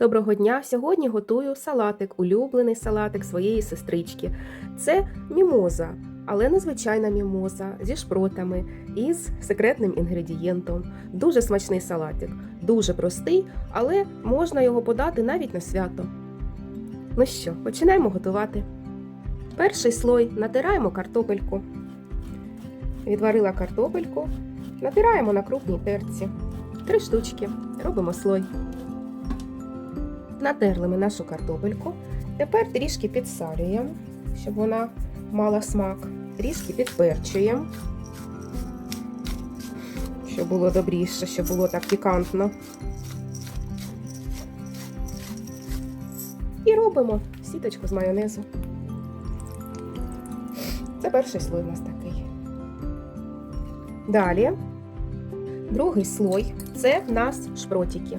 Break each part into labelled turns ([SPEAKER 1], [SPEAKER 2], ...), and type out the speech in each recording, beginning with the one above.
[SPEAKER 1] Доброго дня! Сьогодні готую салатик, улюблений салатик своєї сестрички. Це мімоза, але незвичайна мімоза зі шпротами і з секретним інгредієнтом. Дуже смачний салатик, дуже простий, але можна його подати навіть на свято. Ну що, починаємо готувати. Перший слой натираємо картопельку. Відварила картопельку, натираємо на крупній терці. Три штучки. Робимо слой. Натерли ми нашу картопельку. Тепер трішки підсалюємо, щоб вона мала смак. Трішки підперчуємо, щоб було добріше, щоб було так пікантно. І робимо сіточку з майонезу. Це перший слой у нас такий. Далі, другий слой це в нас шпротики.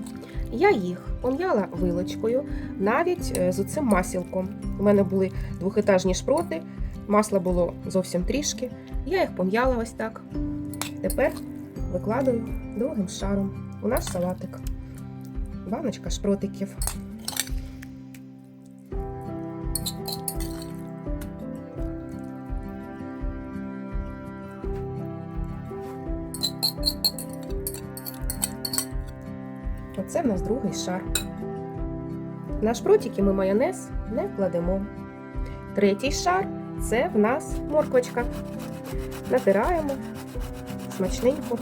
[SPEAKER 1] Я їх пом'яла вилочкою, навіть е, з оцим масілком. У мене були двохетажні шпроти, масла було зовсім трішки. Я їх пом'яла ось так. Тепер викладаю другим шаром у наш салатик. Баночка шпротиків. Оце в нас другий шар. На шпротики ми майонез не кладемо. Третій шар це в нас морквочка. Натираємо смачненьку,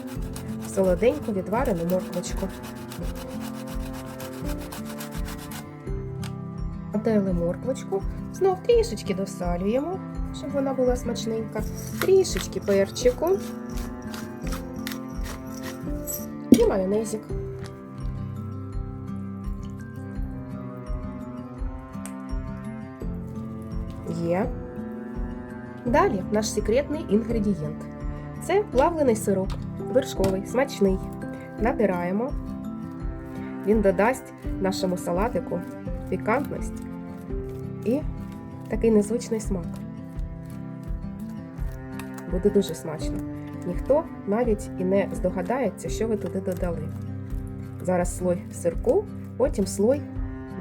[SPEAKER 1] солоденьку відварену морквочку. Натерли морквочку, знов трішечки досалюємо, щоб вона була смачненька, трішечки перчику і майонезик. Є. Далі наш секретний інгредієнт. Це плавлений сироп, вершковий, смачний. Натираємо. Він додасть нашому салатику пікантність і такий незвичний смак. Буде дуже смачно. Ніхто навіть і не здогадається, що ви туди додали. Зараз слой сирку, потім слой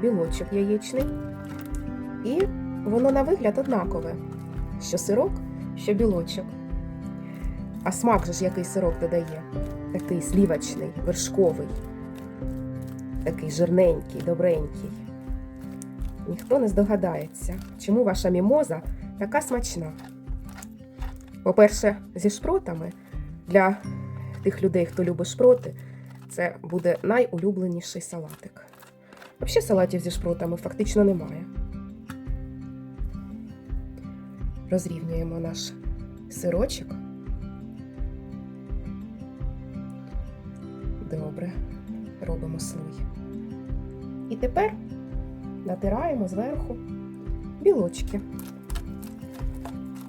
[SPEAKER 1] білочок яєчний. І воно на вигляд однакове, що сирок, що білочок. А смак же ж який сирок додає? Такий слівочний, вершковий, такий жирненький, добренький. Ніхто не здогадається, чому ваша мімоза така смачна. По-перше, зі шпротами для тих людей, хто любить шпроти, це буде найулюбленіший салатик. Взагалі салатів зі шпротами фактично немає. Розрівнюємо наш сирочок. Добре, робимо слой. І тепер натираємо зверху білочки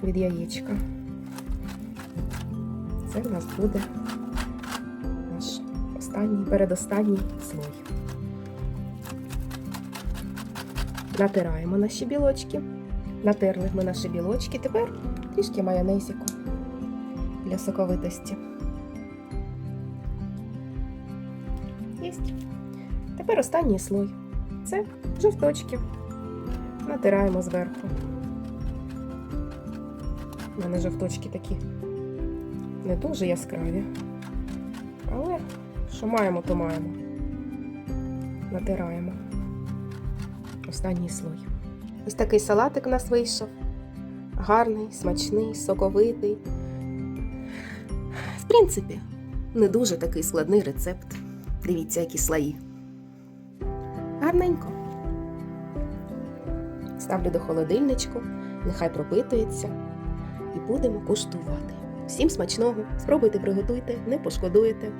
[SPEAKER 1] від яєчка. Це в нас буде наш останній, передостанній слой. Натираємо наші білочки. Натерли ми наші білочки, тепер трішки майонезику для соковитості. Єсть. Тепер останній слой. Це жовточки. Натираємо зверху. У мене жовточки такі не дуже яскраві. Але що маємо, то маємо. Натираємо. Останній слой. Ось такий салатик у нас вийшов. Гарний, смачний, соковитий. В принципі, не дуже такий складний рецепт. Дивіться, які слої. Гарненько. Ставлю до холодильничку, нехай пропитується. І будемо куштувати. Всім смачного! Спробуйте, приготуйте, не пошкодуєте.